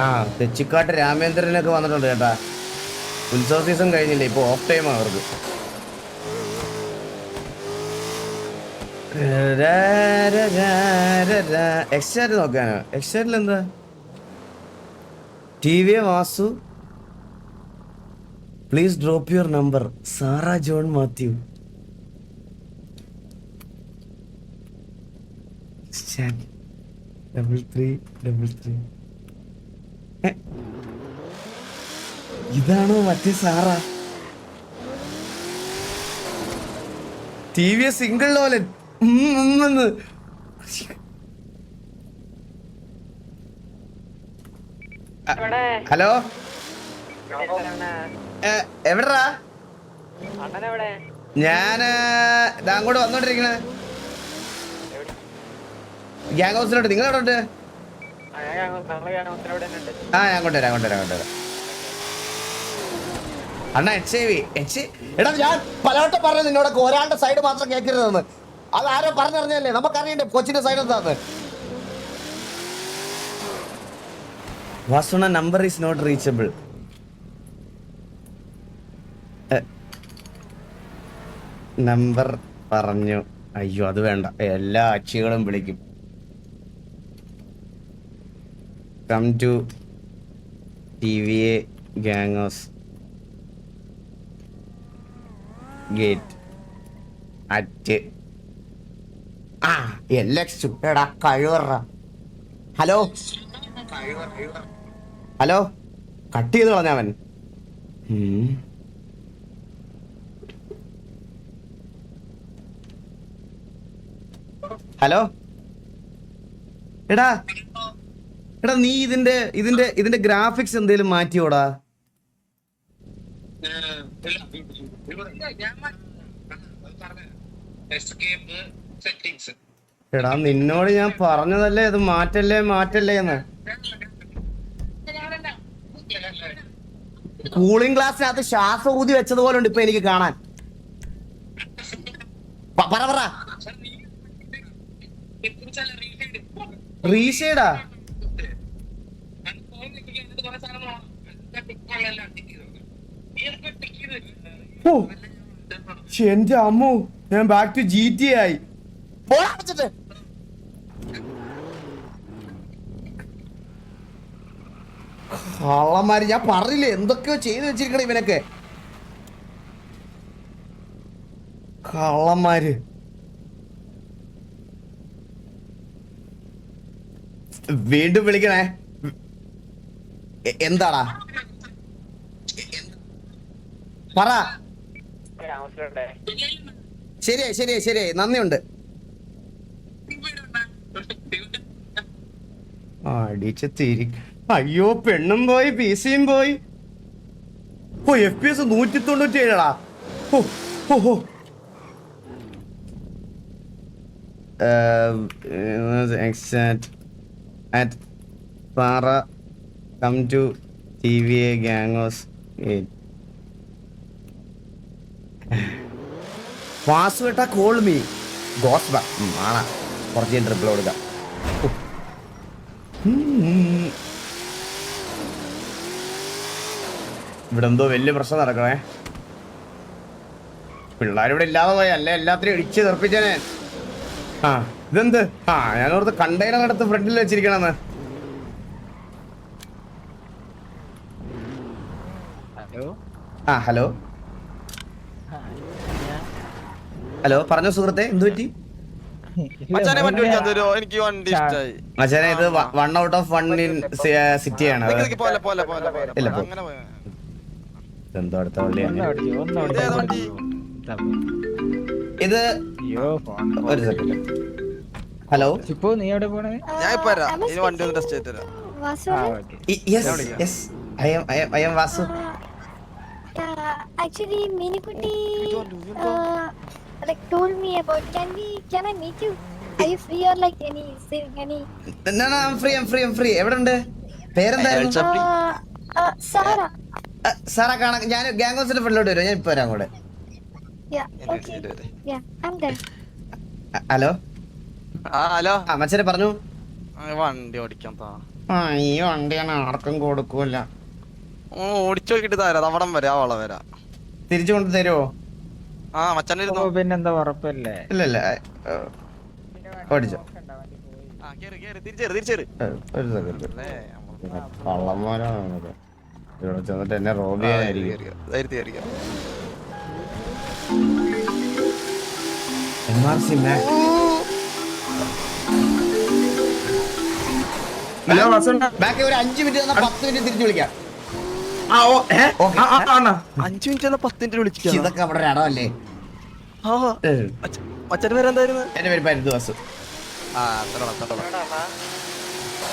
ആ തെച്ചിക്കാട്ട് രാമേന്ദ്രനൊക്കെ വന്നിട്ടുണ്ട് കേട്ടാ. ഉത്സവ സീസൺ കഴിഞ്ഞില്ലേ ഇപ്പൊ ഓഫ് ടൈം അവർക്ക്. എക്സ്റ്റാറ്റ് നോക്കാനോ. എക്സ്റ്റാറ്റിൽ എന്താ? T V Vasu. Please drop your number Sara John Mathew. Double three double three ഇതാണോ മറ്റേ Sarah? T V single Lolan. Hello? എവിടാ ഞാൻ ഇതാ അങ്ങോട്ട് വന്നോണ്ടിരിക്കണേ. ഗ്യാങ് ഹൗസിലോട്ട് നിങ്ങൾ എവിടെ ഉണ്ട് ആ ഞാൻ കൊണ്ടുവരാം കൊണ്ടുവരാം കൊണ്ടുവരാം അണ്ണ എച്ച് ഐ വി എച്ച് എടാ ഞാൻ പലവട്ടം പറഞ്ഞു നിന്നോട് ഒരാളുടെ സൈഡ് മാത്രം കേൾക്കരുതെന്ന് അത് ആരോ പറഞ്ഞറിഞ്ഞല്ലേ നമുക്കറിയണ്ടേ കൊച്ചിന്റെ സൈഡ് എന്താന്ന്. വാസുണ number is not reachable number പറഞ്ഞു. അയ്യോ അത് വേണ്ട. എല്ലാ അച്ചികളും വിളിക്കും. Come to T V A ഗാങ്ങോസ് gate at ആ എല്ലക്സ് എടാ കഴിവറ. ഹലോ ഹലോ കട്ട് ചെയ്ത് കളഞ്ഞവൻ ഹലോ എടാ എടാ നീ ഇതിന്റെ ഇതിന്റെ ഇതിന്റെ ഗ്രാഫിക്സ് എന്തേലും മാറ്റിയോടാ? എടാ നിന്നോട് ഞാൻ പറഞ്ഞതല്ലേ ഇത് മാറ്റല്ലേ മാറ്റല്ലേ എന്ന്? കൂളിംഗ് ഗ്ലാസ്സിനകത്ത് ശ്വാസം ഊതി വെച്ചതുപോലെ ഉണ്ട് ഇപ്പൊ എനിക്ക് കാണാൻ. പറ പറ റീഷേഡാ ഓ ശ്ശെ, എന്റെ അമ്മു ഞാൻ ബാക്ക് ടു ജി ടി ആയി. കള്ളന്മാര് ഞാൻ പറഞ്ഞില്ലേ എന്തൊക്കെയോ ചെയ്തു വെച്ചിരിക്കണം ഇവനൊക്കെ. കള്ളന്മാര്. വീണ്ടും വിളിക്കണേ. എന്താടാ? പറ. താമസിലുണ്ടേ ശരിയായി ശരിയായി ശരിയായി. നന്ദിയുണ്ട്. അടിച്ച തിരി അയ്യോ പെണ്ണും പോയി പി സിയും പോയി. ഓ എഫ് പി എസ് നൂറ്റി തൊണ്ണൂറ്റി ഏഴാ ഓ. ഓ ഓ അറ്റ് പാറ. Come to T V A ഗാങ്ങോസ് പാസ്വേർട്ടാ കോൾ മീ ഗോസ്ബ ആണാ. കുറച്ച് ട്രിപ്പിൾ കൊടുക്കാം. ഇവിടെ എന്തോ വലിയ പ്രശ്നം നടക്കണേ. പിള്ളേരിവിടെ ഇല്ലാതെ പോയി. അല്ലേ എല്ലാത്തിനും ഇടിച്ച് തെറിപ്പിച്ചേനെ. ആ ഇതെന്ത്? ആ ഞാൻ ഓർത്ത് കണ്ടെയ്നർ എടുത്ത് ഫ്രണ്ടിൽ വെച്ചിരിക്കണെന്ന്. ഹലോ? ആ ഹലോ? ഹലോ പറഞ്ഞോ സുഹൃത്തെ എന്ത് പറ്റി? മച്ചാനെ വണ്ടി ഓടിക്കാൻ തരുമോ എനിക്ക് വണ്ടി ഇഷ്ടായി. മച്ചാനെ ഇത് one out of one in സിറ്റിയാണ് നിക്ക് നിക്ക് പോലെ പോലെ പോലെ പോലെ. ഇല്ല, പോ. അങ്ങനെ പോയാ. എന്തോ അടുത്ത പള്ളിയാണ് ഇതേതാ വണ്ടി? ഇത് അയ്യോ ഒരു സെക്കൻഡ് ഹലോ? ഇപ്പൊ നീ എവിടെ പോണേ? ഞാൻ ഇപ്പൊ വരാം. ഇനി വണ്ടി ഒന്ന് ടെസ്റ്റ് ചെയ്ത് തരാം. വാസു ആ okay. Yes yes I'm I'm I Vasu. Actually Meenukutty like told me about can we can I meet you? Are you free or like any saving any? No no free free free free free എവിടെ ഉണ്ട് പേരെന്തായിരുന്നു? uh, uh, Sara Sara. കാണാൻ ഞാൻ gang ഹൗസിന്റെ ഫ്രണ്ടിലോട്ട് വരും. ഞാൻ ഇപ്പൊ വരാം കൂടെ yeah okay. yeah I'm there. Hello? ആ ഹലോ. ആ മച്ചനെ പറഞ്ഞു. ആ, വണ്ടി ഓടിക്കാൻ താ. ആ ഈ വണ്ടിയാണ് ആർക്കും കൊടുക്കൂല. ഓ ഓടിച്ചു നോക്കിട്ട് തരാം. അവിടം വരെ ആ വരാ വരാം. തിരിച്ചു കൊണ്ട് തരുമോ ആ മച്ചാനിരുന്നു പിന്നെന്താ ഉറപ്പല്ലേ? ഇല്ല ഇല്ല ഓടിച്ചോ. ആ കേറി കേറി തിരിച്ചേറ് തിരിച്ചേറ്. ഏ, ഒരു സെക്കൻഡ് കള്ളന്മാരാണ് ഇവിടെ ചെന്നിട്ട് എന്നെ റോബ് ആ, ചെയ്യാനായിരിക്കും കേറി, കേറി. ധൈര്യത്തിൽ കേറിക്കോ. M R C max hello ബാക്കി ഒരു അഞ്ച് മിനിറ്റ് പത്ത് മിനിറ്റ് തിരിച്ചു വിളിക്കാം. അഞ്ചു മിനിറ്റ് എന്നാ ഇതൊക്കെ അവിടെ ഇടമല്ലേ ആ മച്ചാൻ എന്റെ പേര്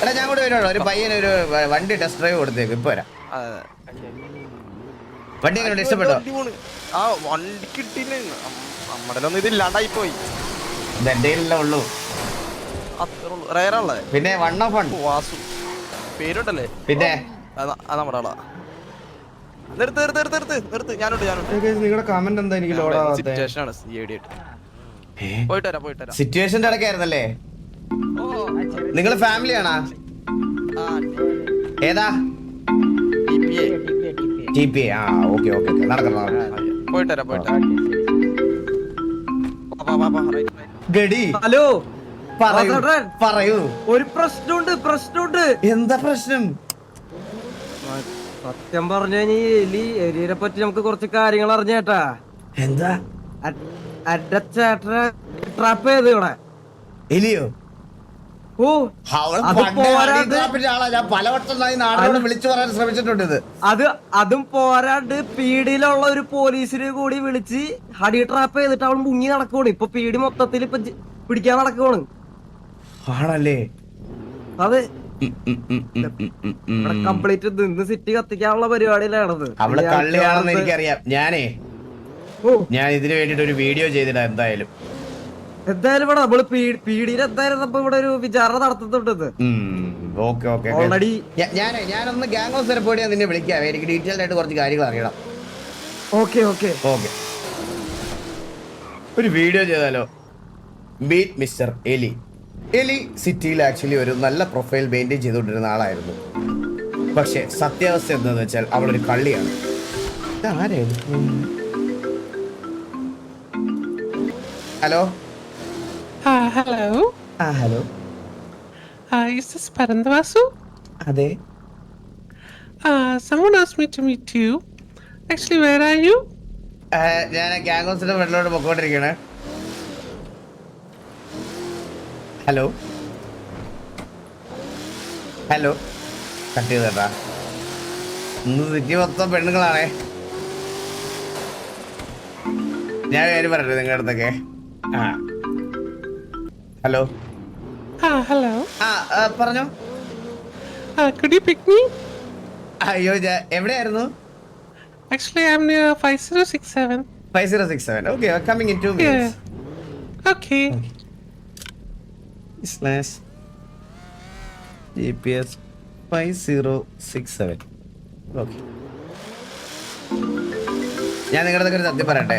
എടാ ഞാൻ കൂടെ വരുവാണോ. ഒരു പയ്യൻ ഒരു വണ്ടി ടെസ്റ്റ് ഡ്രൈവ് കൊടുത്തേക്ക്. ഇപ്പൊ വരാം. വണ്ടി എങ്ങനെ ഇഷ്ടപ്പെട്ടോ? ആ വണ്ടി കിട്ടിയില്ല നമ്മുടെ ഒന്നും ഇതില്ലാണ്ടായി പോയി ഇത് എന്റെ കയ്യിലല്ലേ ഉള്ളൂ. റയറാണല്ലേ പിന്നെ വൺ ഓഫ് വൺ വാസു. പേരുണ്ടല്ലേ? പിന്നെ? നമ്മുടെ ആളാ. നിർത്ത് നിർത്ത് നിർത്ത് നിർത്ത് നിർത്ത്. ഞാനുണ്ട് ഞാനുണ്ട്. നിങ്ങളുടെ കമന്റ് എന്താ? എനിക്ക് ലോഡ് സിറ്റുവേഷൻ ആണ്. സി ഐ ഡി ആയിട്ട് പോയിട്ട് വരാം പോയിട്ട് വരാം സിറ്റുവേഷന്റെ ഇടയ്ക്കായിരുന്നല്ലേ? ഓ. നിങ്ങൾ ഫാമിലി ആണാ? ആ ഏതാ. ടി പി ആ ഓക്കെ ഓക്കെ നടക്കണം. പോയിട്ട് വരാം പോയിട്ട്. ഗഡി. ഹലോ. പറയൂ പറയൂ. ഒരു പ്രശ്നമുണ്ട് പ്രശ്നമുണ്ട്. എന്താ പ്രശ്നം? സത്യം പറഞ്ഞു കഴിഞ്ഞാൽ എലി എലിയെ പറ്റി നമുക്ക് കുറച്ച് കാര്യങ്ങൾ അറിഞ്ഞേട്ടാ. എന്താ? ട്രാപ്പ് ചെയ്ത് ഇവിടെ. എലിയോ? ഓ അത് പലവട്ടം ഈ വിളിച്ചു പറയാൻ ശ്രമിച്ചിട്ടുണ്ട് ഇത്. അത് അതും പോരാണ്ട് പീടിയിലുള്ള ഒരു പോലീസിനെ കൂടി വിളിച്ച് ഹടി ട്രാപ്പ് ചെയ്തിട്ട് അവൾ മുങ്ങി നടക്കുവാണ്. ഇപ്പൊ പീടി മൊത്തത്തിൽ ഇപ്പൊ പിടിക്കാൻ നടക്കുവാണ്. ആണല്ലേ? അത്. കംപ്ലീറ്റ് നിന്ന് സിറ്റി കത്തിക്കാനുള്ള പരിപാടിയിലാണത്. അവൾ കള്ളിയാണെന്ന് എനിക്കറിയാം. ഞാനേ ഞാൻ ഇതിനു വേണ്ടിട്ട് ഒരു വീഡിയോ ചെയ്തിടാം എന്തായാലും. എന്തായാലും ഇവിടെ നമ്മൾ എന്തായാലും നമ്മ ഇവിടെ ഒരു വിചാരണ നടത്തുന്നുണ്ട് ഓൾറെഡി ഞാൻ ഞാനൊന്ന് ഗാങ് ഹൗസ് വരെ പോയിട്ട് നിന്നെ വിളിക്കാം. എനിക്ക് ആയിട്ട് കുറച്ച് കാര്യങ്ങൾ അറിയണം. Okay okay. ഓക്കെ. ഒരു വീഡിയോ ചെയ്താലോ? ബീറ്റ് മിസ്റ്റർ എലി എലി സിറ്റിയിൽ ആക്ച്വലി ഒരു നല്ല പ്രൊഫൈൽ മെയിന്റെയിൻ ചെയ്തുകൊണ്ടിരുന്ന ആളായിരുന്നു പക്ഷെ സത്യാവസ്ഥ എന്താണെന്ന് വെച്ചാൽ അവളൊരു കള്ളിയാണ് ഇതാരായിരുന്നു? Hello hello. ആ ഹലോ is this Parandabasu? അതെ someone asked me to meet you. Actually, where are you? ഞാൻ ഗാംഗോസിന്റെ വെള്ളോട് വെള്ളോട്ട് പൊക്കോണ്ടിരിക്കണേ ഹലോ ഹലോ കട്ട് ചെയ്തേട്ടാ ഇന്ന് സിറ്റി മൊത്തം പെണ്ണുങ്ങളാണേ. ഞാൻ കാര്യം പറയട്ടെ നിങ്ങളുടെ അടുത്തൊക്കെ? ആ. Hello hello. ആ ആ, പറഞ്ഞോ. could you pick me? അയ്യോ എവിടെയായിരുന്നു? Actually, I'm near 5067. Five zero six seven okay coming in two Yeah. Minutes Okay. Slash G P S five zero six seven okay ഞാൻ നിങ്ങളുടെ ഒരു സത്യം പറയട്ടെ?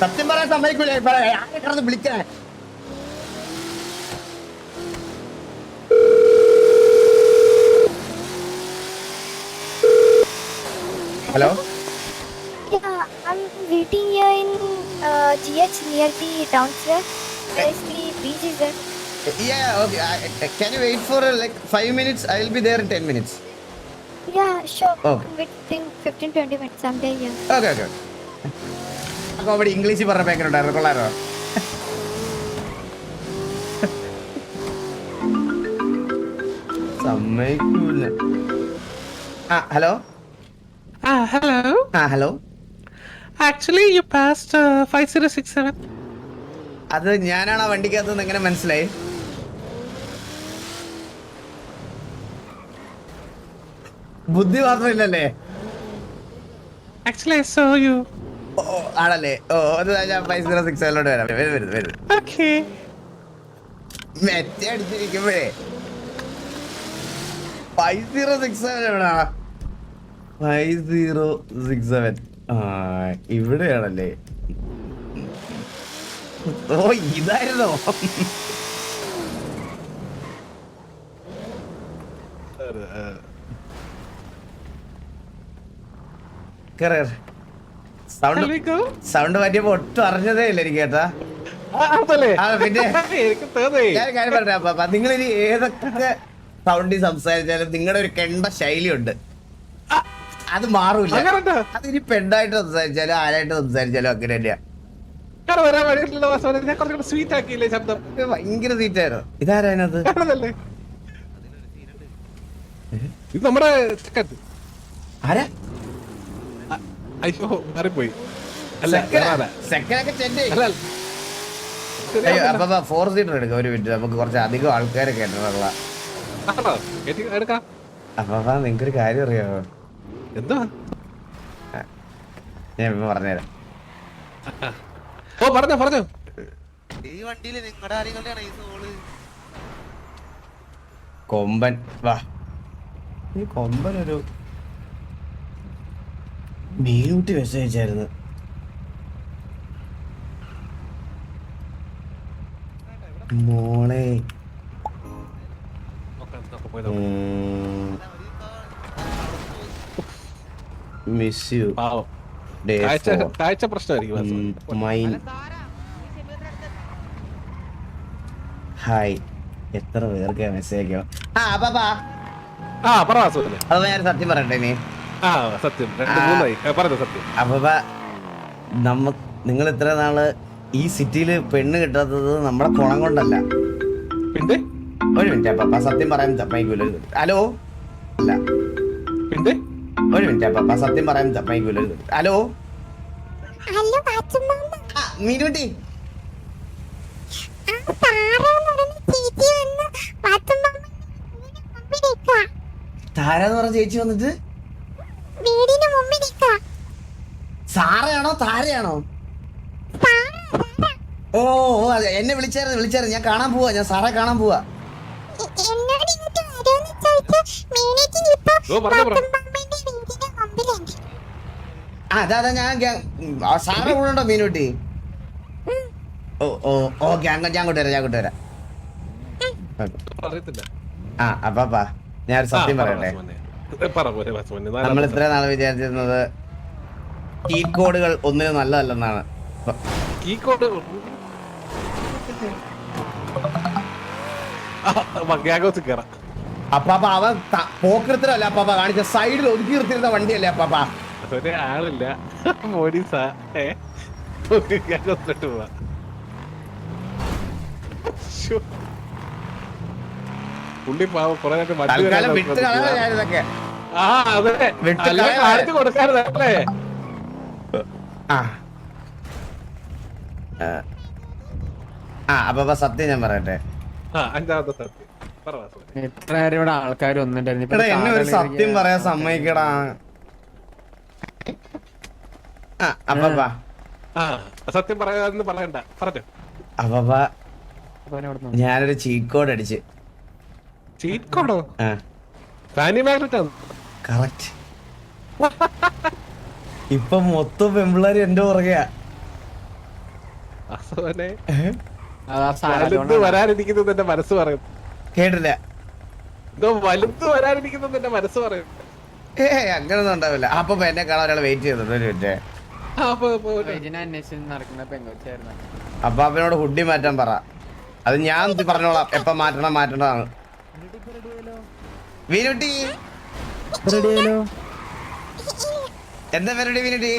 സത്യം പറയാൻ സമ്മതിക്കൂലേ. കിടന്ന് വിളിക്കണേ. Hello? Yeah, I'm waiting here in uh, GH near the town square. There's the beach there. Yeah, okay. I, can you wait for uh, like 5 minutes? I'll will be there in 10 minutes. Yeah, sure. Okay. Within 15-20 minutes, I'm there. Yeah. Okay, okay. അവിടെ ഇംഗ്ലീഷിൽ പറഞ്ഞ ഭയങ്കര ഉണ്ടായിരുന്നു കൊള്ളാരോ സമ്മതിക്കൂല ആ hello Ah, hello. ആ hello Actually, you passed uh, 5067. അത് ഞാനാണ് ആ വണ്ടിക്കകത്ത് നിന്ന് എങ്ങനെ മനസ്സിലായി ബുദ്ധി മാത്രമില്ലല്ലേ? ആക്ച്വലി ഐ സോ യു ഓ ഓ, ആണല്ലേ. ഓ അത് ഞാൻ ഫൈവ് സീറോ സിക്സ് സെവനിലോട്ട് വരാം വരും വരും വരും. ഓക്കെ മെറ്റ അടിച്ചിരിക്കുമ്പോഴേ. ഫൈവ് സീറോ സിക്സ് സെവൻ എവിടെയാണ് ഫൈവ് സീറോ സിക്സ് സെവൻ ആ ഇവിടെയാണല്ലേ. ഓ ഇതായിരുന്നോ. uh, കേറ്. സൗണ്ട് സൗണ്ട് പറ്റിയപ്പോ ഒട്ടും അറിഞ്ഞതേ ഇല്ല എനിക്ക് കേട്ടാ. പിന്നെ ഞാൻ കാര്യം പറഞ്ഞ അപ്പൊ നിങ്ങൾ ഇനി ഏതൊക്കെ സൗണ്ടി സംസാരിച്ചാലും നിങ്ങളുടെ ഒരു കെണ്ട ശൈലിയുണ്ട്. ഉണ്ട് അത് മാറൂല അത് ഇനി പെണ്ണായിട്ട് സംസാരിച്ചാലും ആരായിട്ട് സംസാരിച്ചാലും അങ്ങനെ തന്നെയാ. ഭയങ്കര തീറ്റായിരുന്നു ഇതാരായത് ആണതല്ലേ ഇത് നമ്മുടെ ചെക്കൻ ആരാ? അയ്യോ മാറിപ്പോയി. അല്ല അയ്യോ അപ്പൊ ഫോർ സീറ്റർ എടുക്കാം ഒരു മിനിറ്റ് നമുക്ക് കുറച്ച് അധികം ആൾക്കാരൊക്കെ ഉള്ള. ആണോ? കേട്ടി എടുക്കാം. അപ്പൊ നിങ്ങൾക്കൊരു കാര്യം അറിയാമോ എന്തോ ഞാൻ ഇപ്പൊ പറഞ്ഞുതരാം. ഓ പറഞ്ഞോ പറഞ്ഞോ. ഈ വണ്ടിയിൽ നിങ്ങളുടെ ആരെങ്കിലും കൊമ്പൻ. വാ. ഈ കൊമ്പൻ ഒരു മീനൂട്ടി മെസ്സേജ് അയച്ചായിരുന്നു മോളെ. മിസ് യു കാഴ്ച പ്രശ്നമായിരിക്കും മൈൻ. ഹായ് എത്ര പേർക്ക് മെസ്സേജ് അയക്കണം? ആ ആ പറ അപ്പൊ ഞാൻ സത്യം പറയട്ടെ ഇനി ആ സത്യം. രണ്ട് ആ. മൂന്നായി. ആ, പറഞ്ഞോ സത്യം. അപ്പൊ നമ്മ നിങ്ങൾ ഇത്ര നാൾ ഈ സിറ്റിയിൽ പെണ്ണ് കിട്ടാത്തത് നമ്മുടെ കുളം കൊണ്ടല്ല. പിന്നെ ഒരു മിനിറ്റ് അപ്പ സത്യം പറയാൻ തപ്പയിക്കൂല ഹലോ? അല്ല. പിന്നെ ഒരു മിനിറ്റ് അപ്പ സത്യം പറയാൻ തപ്പയിക്കൂല ഹലോ? ഹലോ ആ, മീനുട്ടി. ആ ചേച്ചി വന്ന് നിൽക്കുക താരാന്ന് പറഞ്ഞ ചേച്ചി വന്നിട്ട്? സാറയാണോ താരയാണോ? ഓ ഓ, അതെ. എന്നെ വിളിച്ചായിരുന്നു വിളിച്ചായിരുന്നു. ഞാൻ കാണാൻ പോവാ. ഞാൻ സാറെ കാണാൻ പോവാ. അതാ അതാ ഞാൻ സാറ കൂടെ ഉണ്ടോ മീനുട്ടി? ഓ ഓ ഓക്കെ അങ്ങ് ഞാൻ അങ്ങോട്ട് വരാം ഞാൻ അങ്ങോട്ട് വരാം. ആ അപ്പാ ഞാൻ ഒരു സത്യം പറയട്ടെ. നമ്മൾ ഇത്ര നാൾ വിചാരിച്ചിരുന്നത് ചീറ്റ് കോഡുകൾ ഒന്നിനും നല്ലതല്ലെന്നാണ്. അപ്പാപ്പ അവൻ പോക്കൃത്തരല്ല അപ്പാപ്പ കാണിച്ച സൈഡിൽ ഒതുക്കി നിർത്തിയിരുന്ന വണ്ടിയല്ലേ അപ്പാപ്പ. ഒരു ആളില്ല. പോലീസാ പോവാ. പുള്ളി കുറെ നേരം വണ്ടി ആ അതെ. കൊടുക്കാറുണ്ടല്ലേ ആ. ആ. ആ അപ്പാപ്പ സത്യം ഞാൻ പറയട്ടെ. നേരം ഇവിടെ ആൾക്കാർ ഒന്നുണ്ടായിരുന്നു എന്നെ ഒരു സത്യം പറയാൻ സമ്മതിക്കടാ. ആ അപ്പാപ്പ ആ സത്യം പറയാന്ന് പറയണ്ട. പറഞ്ഞോ. അപ്പാപ്പ ഞാനൊരു ചീറ്റ് കോഡ് അടിച്ച്. ചീറ്റ് കോഡോ ആണ് കറക്റ്റ് ഇപ്പൊ മൊത്തം പെമ്പിള്ളാര് എന്റെ പുറകെയാ? വലുത് വരാനിരിക്കുന്നത് എന്റെ മനസ്സ് പറയും. കേട്ടില്ല. എന്തോ വലുത് വരാനിരിക്കുന്നത് എന്റെ മനസ്സ് പറയും. ഏ അങ്ങനൊന്നും ഉണ്ടാവില്ല. അപ്പൊ എന്നെ കാണാൻ ഒരാൾ വെയിറ്റ് ചെയ്തിട്ടുണ്ട് ഒരു മിനിറ്റ് അപ്പൊ അവനോട് ഹുഡി മാറ്റാൻ പറ. അത് ഞാൻ ഇത് പറഞ്ഞോളാം. എപ്പ മാറ്റണം മാറ്റണതാണ് വീനുട്ടി എന്താ പരിപാടി വിനുടി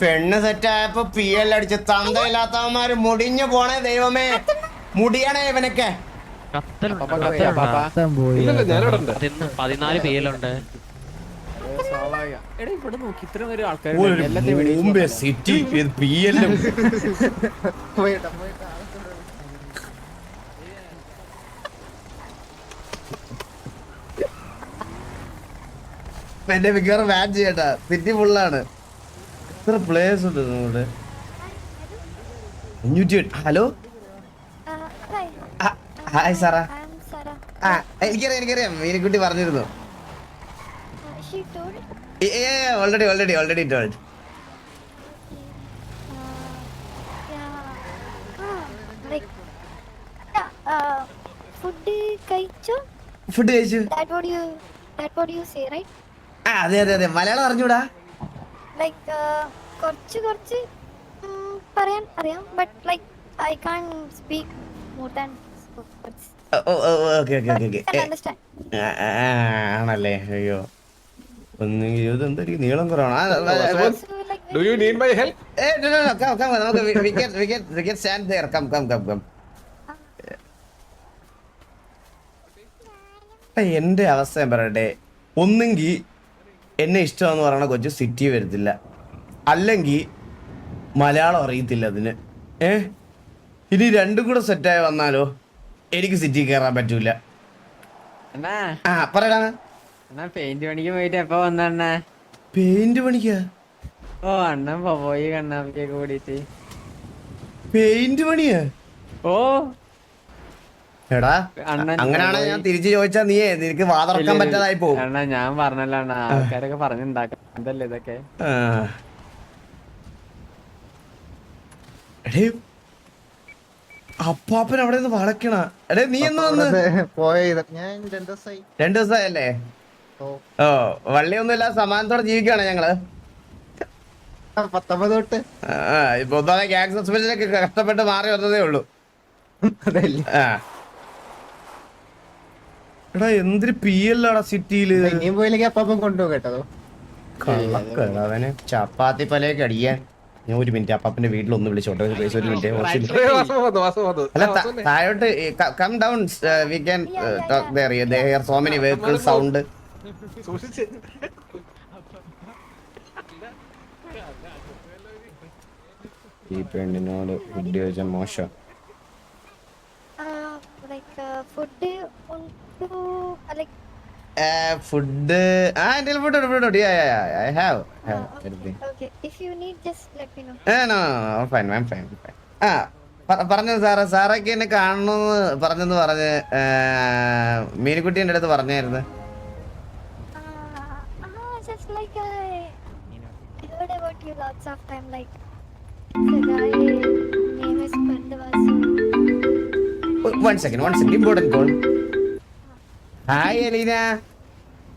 പെണ്ണ് സെറ്റായപ്പോ പി എൽ അടിച്ച് തന്തയില്ലാത്തവന്മാര് മുടിഞ്ഞു പോണേ ദൈവമേ. മുടിയണേ ഇവനൊക്കെ. പതിനാല് ബോംബെ സിറ്റി പി എല്ലും എന്റെ മിക്കവാറും ബാൻ ചെയ്യട്ടാ. സിറ്റി ഫുള്ളാണ് എത്ര പ്ലേയേഴ്സ് ഉണ്ട് നമ്മുടെ അഞ്ഞൂറ്റി ഹലോ ഹായ് സാറാ ആ എനിക്കറിയാം എനിക്കറിയാം. മീനക്കുട്ടി പറഞ്ഞിരുന്നു. Already already already told food കഴിച്ചു? ഫുഡ് കഴിച്ചു. That what you that what you say right? ആ അതെ അതെ അതെ. മലയാളം അറിഞ്ഞൂടാ? ലൈക്ക് uh, കുറച്ച് കുറച്ച് പറയാൻ അറിയാം. But like I can speak more than ആണല്ലേ. അയ്യോ. നീളം കുറവാണ്? Eh. ഏ, എന്റെ അവസ്ഥ ഞാൻ പറയട്ടെ. ഒന്നെങ്കിൽ എന്നെ ഇഷ്ടമെന്ന് പറയണ കൊച്ചു സിറ്റി വരത്തില്ല. അല്ലെങ്കിൽ മലയാളം അറിയത്തില്ല അതിന്. ഏ? ഇനി രണ്ടും കൂടെ സെറ്റായി വന്നാലോ? എനിക്ക് സിറ്റി കയറാൻ പറ്റൂല. ആ പറയടാ. അണ്ണാ പെയിന്റ് പണിക്ക് പോയിട്ട് എപ്പോ വന്നണ്ണാ? പെയിന്റ് പണിക്കാ? ഓ അണ്ണൻ പോയി കണ്ണാപ്പിക്കെ കൂടിയിട്ട്. പെയിന്റ് പണിയാ? ഓ എടാ അങ്ങനെയാണ് അങ്ങനെയാണെങ്കിൽ ഞാൻ തിരിച്ചു ചോദിച്ചാ നീ നിനക്ക് വാതറക്കാൻ പറ്റാതായി പോകും അണ്ണാ ഞാൻ പറഞ്ഞല്ലോ അണ്ണാ ആൾക്കാരൊക്കെ പറഞ്ഞുണ്ടാക്കാം എന്തല്ലേ ഇതൊക്കെ? എടേ അപ്പാപ്പൻ അവിടെ നിന്ന് വളക്കണ. എടേ നീ എന്ന് വന്ന്? രണ്ടു ദിവസമായി അല്ലേ ഓ. വള്ളിയൊന്നും ഇല്ല സമാനത്തോടെ ജീവിക്കാണ് ഞങ്ങൾ? പത്തൊമ്പത് തൊട്ട്. ഇപ്പൊ ഗ്യാങ് സസ്പെൻഷനൊക്കെ കഷ്ടപ്പെട്ട് മാറി വന്നതേ ഉള്ളൂ. അതല്ലേ. ആ. എടാ എന്തൊരു പി എല്ലാടാ സിറ്റിയിൽ ഇനിയും പോയില്ലെങ്കിൽ അപ്പം കൊണ്ടുപോകും കേട്ടോ. ചപ്പാത്തി പലയൊക്കെ അടിയാൻ ഞാൻ ഒരു മിനിറ്റ് അപ്പാപ്പന്റെ വീട്ടിൽ ഒന്ന് വിളിച്ചോട്ടെ ഒരു place, ഒരു മിനിറ്റ്. അല്ല താഴോട്ട് come down we can talk there here so many vehicle sound ഈ പെണ്ണിനോട് ഫുഡ് ചോദിച്ചാൽ മോശം. Uh, ഉണ്ടോ ഫുഡ് ആ എന്റെ food food I have everything okay if you need just let me know. No no fine ma'am fine fine ആ പറഞ്ഞു സാറേ സാറൊക്കെ എന്നെ കാണണമെന്ന് പറഞ്ഞെന്ന് പറഞ്ഞ് മീനുക്കുട്ടി എന്റെ അടുത്ത് പറഞ്ഞായിരുന്നു. Just like I heard about you lots of time like the guy name is Pandavasu one second one second important call hi Aleena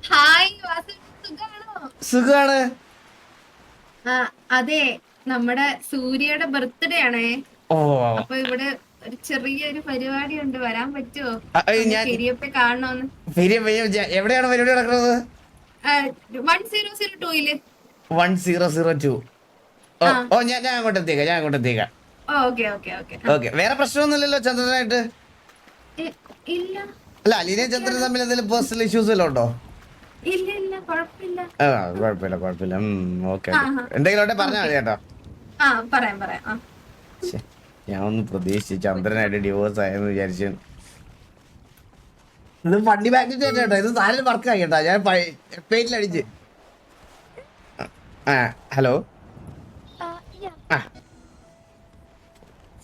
hi സുഖാണ്? അതെ നമ്മുടെ സൂര്യയുടെ ബർത്ത്ഡേ ആണേ. ഓ അപ്പൊ ഇവിടെ ഒരു ചെറിയൊരു പരിപാടി ഉണ്ട്. വരാൻ പറ്റുമോ പെരിയ പെരിയ എവിടെയാണ് പരിപാടി നടക്കുന്നത്? വൺ സീറോ സീറോ ടൂയിൽ വൺ സീറോ സീറോ ടു ഓ ഞാൻ ഞാൻ അങ്ങോട്ട് എത്തിയേക്കാം ഞാൻ അങ്ങോട്ട് എത്തിയേക്കാം. Okay okay okay. ഓക്കെ വേറെ പ്രശ്നമൊന്നുമില്ലല്ലോ ചന്ദ്രനായിട്ട്? ഇല്ല. അല്ല അലീനയും ചന്ദ്രനും തമ്മിൽ എന്തെങ്കിലും പേഴ്സണൽ ഇഷ്യൂസ് വല്ലതും ഉണ്ടോ? ഇല്ല ഇല്ല കുഴപ്പമില്ല ആ കുഴപ്പമില്ല കുഴപ്പമില്ല ഓക്കെ. എന്തെങ്കിലും ഉണ്ടെ പറഞ്ഞാൽ മതി കേട്ടോ. ആ പറയാം പറയാം ആ. ശ്ശെ, ഞാൻ ഒന്ന് പ്രതീക്ഷിച്ചു ചന്ദ്രനായിട്ട് ഡിവോഴ്സ് ആയെന്ന് വിചാരിച്ചു. ഇത് വണ്ടി ബാക്കിൽ കേട്ടോ. ഇത് സാധനം വർക്കായി കേട്ടോ. ഞാൻ പേരിലടിച്ച് ആ ഹലോ ആ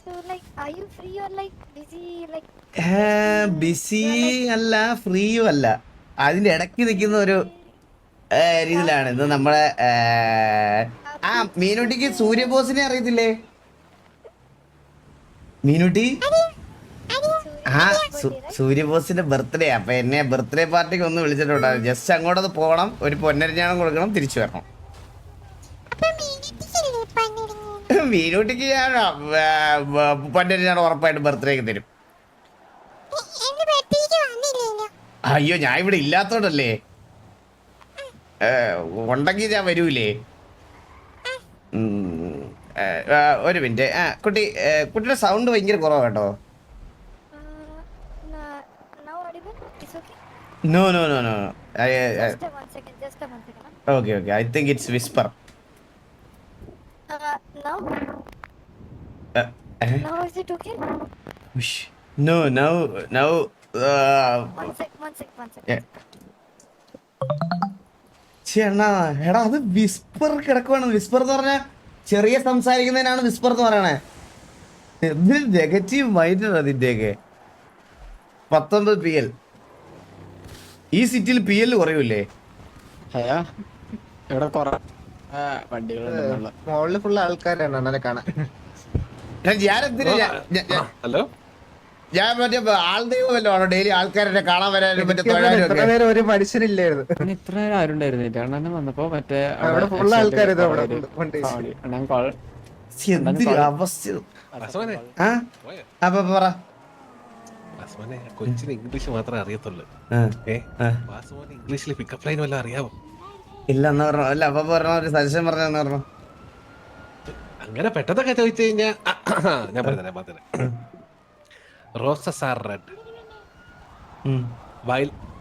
so like are you free or like busy like busy അല്ല ഫ്രീയും അല്ല. അതിന്റെ ഇടയ്ക്ക് നിൽക്കുന്ന ഒരു രീതിയിലാണ്. ഇത് നമ്മളെ ആ മീനുട്ടിക്ക് സൂര്യബോസിനെ അറിയത്തില്ലേ? മീനുട്ടി? ആ സൂര്യബോസിന്റെ ബർത്ത്ഡേ. അപ്പൊ എന്നെ ബർത്ത്ഡേ പാർട്ടിക്ക് ഒന്ന് വിളിച്ചിട്ടുണ്ടായിരുന്നു ജസ്റ്റ് അങ്ങോട്ടത് പോകണം. ഒരു പൊന്നരഞ്ഞാണം കൊടുക്കണം. തിരിച്ചു വരണം. മീനുട്ടിക്ക് ഞാൻ പൊന്നരഞ്ഞാണം ഉറപ്പായിട്ട് ബർത്ത്ഡേക്ക് തരും. അയ്യോ ഞാൻ ഇവിടെ ഇല്ലാത്തോണ്ടല്ലേ? ഉണ്ടെങ്കിൽ ഞാൻ വരൂലേ? ഒരു മിനിറ്റ്. ആ കുട്ടി കുട്ടിയുടെ സൗണ്ട് ഭയങ്കര കുറവാ കേട്ടോ. No no no no? Okay okay I think it's whisper uh eh? now is it okay Whoosh. No, no now. Uh, one sec one sec one sec Yeah. ചേട്ടാ എടാ അത് വിസ്പർ കിടക്കുവാണ് വിസ്പർ എന്ന് പറഞ്ഞാൽ ചെറിയ സംസാരിക്കുന്നതിനാണ് വിസ്പർ എന്ന് പറയണേ എന്തൊരു നെഗറ്റീവ് മൈൻഡാണ് അതിന്റെയൊക്കെ പത്തൊമ്പത് പി എൽ ഈ സിറ്റിയിൽ പി എൽ കുറയൂലേ എടാ കുറ മോളിൽ ഫുള്ള് ആൾക്കാരാണ് അണ്ണനെ കാണാൻ. ഞാൻ എന്തിനാ ഹലോ? ഞാൻ മറ്റേ ആൾദൈവം വല്ലോ ആണോ ഡെയിലി ആൾക്കാരെ കാണാൻ വരാനും മറ്റേ നേരം ഒരു മനുഷ്യനില്ലായിരുന്നു. ഇത്ര നേരം ആരും ഉണ്ടായിരുന്നില്ല. അണ്ണൻ വന്നപ്പോ മറ്റേ അവിടെ ഫുള്ള് ആൾക്കാര് ഇത് അവിടെ കൊണ്ട് sorry, അണ്ണൻ കോൾ എന്തൊരു അവസ്ഥ ആ? പോയോ? അപ്പൊ പറ. കൊച്ചിന് ഇംഗ്ലീഷ് മാത്രമേ അറിയത്തുള്ളൂ. ആ, ഏ? ആ. വാസുമോന് ഇംഗ്ലീഷിൽ പിക്കപ്പ് ലൈൻ വല്ലതും അറിയാമോ ഇല്ല എന്ന് പറഞ്ഞു. അല്ല അപ്പൊ പറഞ്ഞ ഒരു സജഷൻ പറഞ്ഞെന്ന് പറഞ്ഞു. അങ്ങനെ പെട്ടതൊക്കെ ചോദിച്ചു കഴിഞ്ഞാ ഞാൻ പറഞ്ഞുതരാം പറഞ്ഞുതരാം. Roses are red.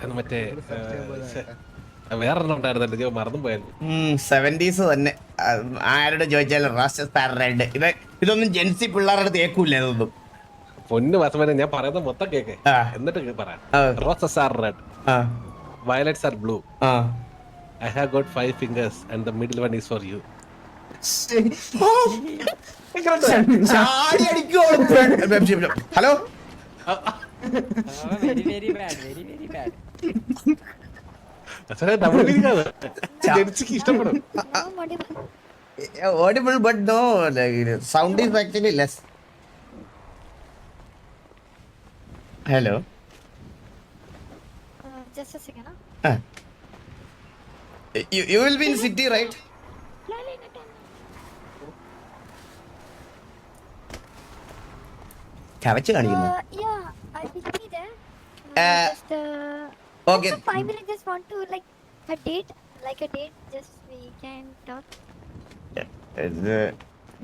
എന്ന് മറ്റേ വേറെ ഉണ്ടായിരുന്നല്ലോ ഞാൻ മറന്നും പോയാലും സെവന്റീസ് തന്നെ. ആ, ആരോട് ചോദിച്ചാലും റെഡ്. ഇത് ഇതൊന്നും ജെൻസി പിള്ളേരുടെ തേക്കൂല ഇതൊന്നും. പൊന്ന് വാസുമോനെ ഞാൻ പറയുന്നത് മൊത്തം കേക്ക്. എന്നിട്ട് പറയാം. ആ. Roses are red. ആ. Violets are blue. ആ I have got five fingers and the middle one is for you hello very very bad very very bad ഇഷ്ടപ്പെടും audible but no sound is actually less hello just a Second you will be in city right Kavach കാണിക്കുന്നു yeah i will be there Uh, uh, just uh, okay. just a five minutes just want to like a date like a date just we can talk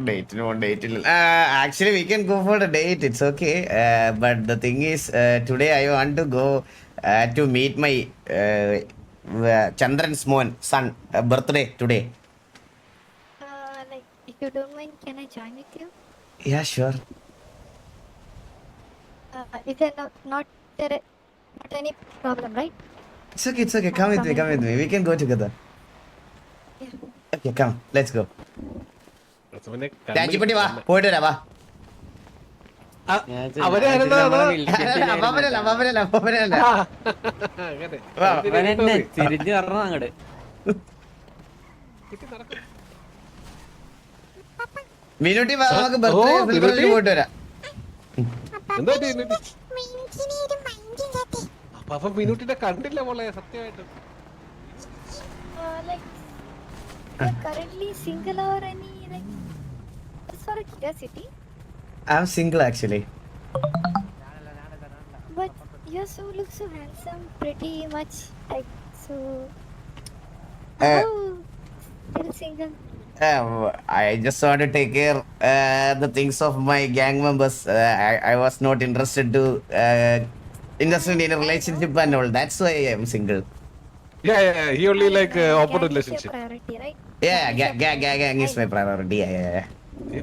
ഡേറ്റിന് പോകണം ഡേറ്റിൽ actually we can go for the date it's okay but the thing is today I want to go to meet my Chandran's മോൻ son birthday today uh, like if you don't mind can i join with you Yeah, sure. uh, is there not, not there not any problem right It's okay, it's okay. Come with me, come with me. We can go together. Okay come let's go വാസുമോനെ രാജിപ്പട്ടി വാ പോയിട്ട് വരാ വാ തിരിഞ്ഞു പറഞ്ഞ അങ്ങട്. മീനുട്ടി നമുക്ക് birthday. പോയിട്ട് വരാം? അപ്പൊ മിനുട്ടിനെ കണ്ടില്ല മോളെ സത്യമായിട്ടും. Currently single or any like just for a curiosity. I am single actually but you so look so handsome pretty much like so Uh, oh still single Um, I just want to take care uh, the things of my gang members. Uh, I, I was not interested to uh, interested in a relationship and all. That's why I am single. Yeah, yeah, yeah. He only like uh, open Gang is your relationship. priority right Yeah, gang, gang, gang, gang is my priority. Yeah, yeah, yeah.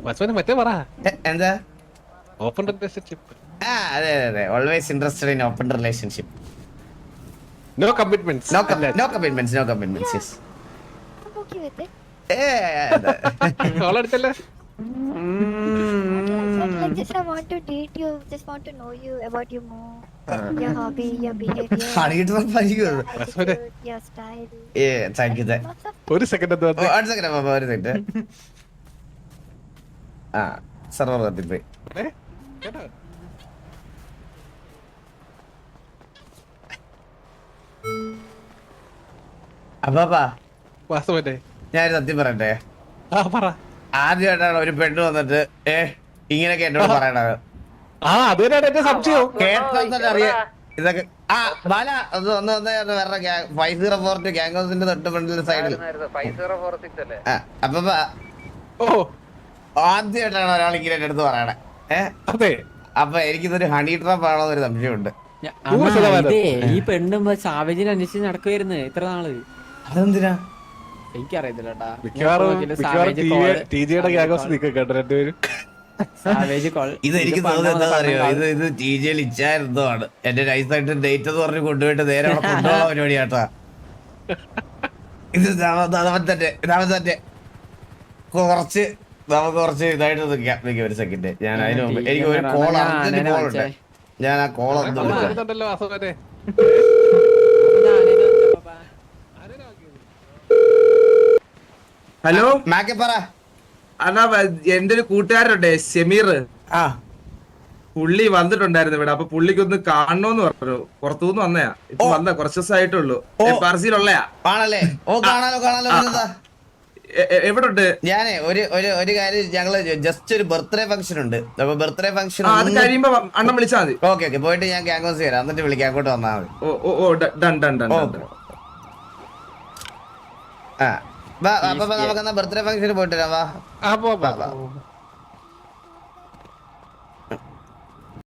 വാസുമോനെ മറ്റേ പറ Eh, എന്താ open relationship ആ അതെ അതെ അതെ. Always interested in open relationship no commitments no no commitments no commitments yes it കോളടിച്ചല്ലേ like, like just i want to date you. Just want to know you about you more your hobby your behavior. Sorry. attitude, your style. Thank you ഒരു second എന്താ ഒരു second ഒരു second ആ server കത്തിപ്പോയി കേട്ടോ? അപ്പാപ്പാ വാസുമോനെ ഞാൻ സത്യം പറയട്ടെ? ആ പറ. ആദ്യമായിട്ടാണ് ഒരു പെണ്ണ് വന്നിട്ട് ഏ ഇങ്ങനെയൊക്കെ എന്നോട് പറയണത്. ആ അത് തന്നെയാണ് എന്റെ സംശയം. കേട്ടാൽ ഇതൊക്കെ ആ ബാല അത് ഒന്ന് ഒന്ന് വേറെ five zero four two gang ഹൗസിന്റെ തൊട്ട് ഫ്രണ്ടിലെ സൈഡിൽ ആ അപ്പൊ ഓ. ആദ്യമായിട്ടാണ് ഒരാൾ ഇങ്ങനെ എന്റെ അടുത്ത് പറയണേ. അതെ. അപ്പൊ എനിക്കിതൊരു ഹണി ട്രാപ്പ് ആണോ ഒരു സംശയമുണ്ട്. ഇതേ ഈ പെണ്ണും സാവേജിനെ അന്വേഷിച്ച് നടക്കുവായിരുന്നു ഇത്ര നാൾ. അതെന്തിനാ? എനിക്കറിയത്തില്ല കേട്ടാ മിക്കവാറും മിക്കവാറും ടി ജിയുടെ ഗ്യാങ് ഹൗസ് നിൽക്കുക കേട്ടോ രണ്ടുപേരും. സാവേജ് കോൾ ഇത് എനിക്ക് തോന്നുന്നത് എന്താ അറിയോ? ഇത് ഇത് ടി എന്റെ നൈസായിട്ട് ഡേറ്റ് എന്ന് പറഞ്ഞ് കൊണ്ടുപോയിട്ട് നേരെ അവിടെ കൊണ്ടുപോകാൻ പരിപാടി കേട്ടാ ഇത് തന്നെ. കുറച്ച് നമുക്ക് കുറച്ച് ഇതായിട്ട് ഗ്യാപ് നിൽക്കാം ഒരു സെക്കൻഡ് ഞാൻ അതിന് മുമ്പ് എനിക്ക് ഒരു കോൾ അർജന്റ് കോൾ ഉണ്ട്. ഞാൻ ആ കോൾ ഒന്ന് ഹലോ? മാക്കെ പറ. അണ്ണാ എന്റെ ഒരു കൂട്ടുകാരുണ്ട് ഷെമീർ. ആ. പുള്ളി വന്നിട്ടുണ്ടായിരുന്നു ഇവിടെ. അപ്പൊ പുള്ളിക്കൊന്ന് കാണണോന്ന് പറഞ്ഞു. പുറത്തുനിന്ന് വന്നയാ. ഇപ്പൊ. വന്ന കുറച്ച് ദിവസമായിട്ടുള്ളൂ. പാർസിയിലുള്ളയാ ആണല്ലേ? ഓ കാണാലോ കാണാലോ എവിടെ ഉണ്ട് ഞാനേ ഒരു ഒരു ഒരു കാര്യം ഞങ്ങൾ ജസ്റ്റ് ഒരു ബർത്ത്ഡേ ഫംഗ്ഷൻ ഉണ്ട്. അപ്പൊ ബർത്ത്ഡേ ഫംഗ്ഷൻ അത് കഴിയുമ്പോ അണ്ണം അണ്ണൻ വിളിച്ചാ മതി. ഓക്കെ ഓക്കെ പോയിട്ട് ഞാൻ ക്യാങ്കോസ് വരാം എന്നിട്ട് വിളിക്കാം അങ്ങോട്ട് വന്നാൽ മതി. ഓ ഓ ഓ ഡൺ ഡൺ ഡൺ. ആ വാ അപ്പൊ നമുക്ക് ബർത്ത്ഡേ ഫംഗ്ഷന് പോയിട്ട് വരാം വാ. ആ പോ.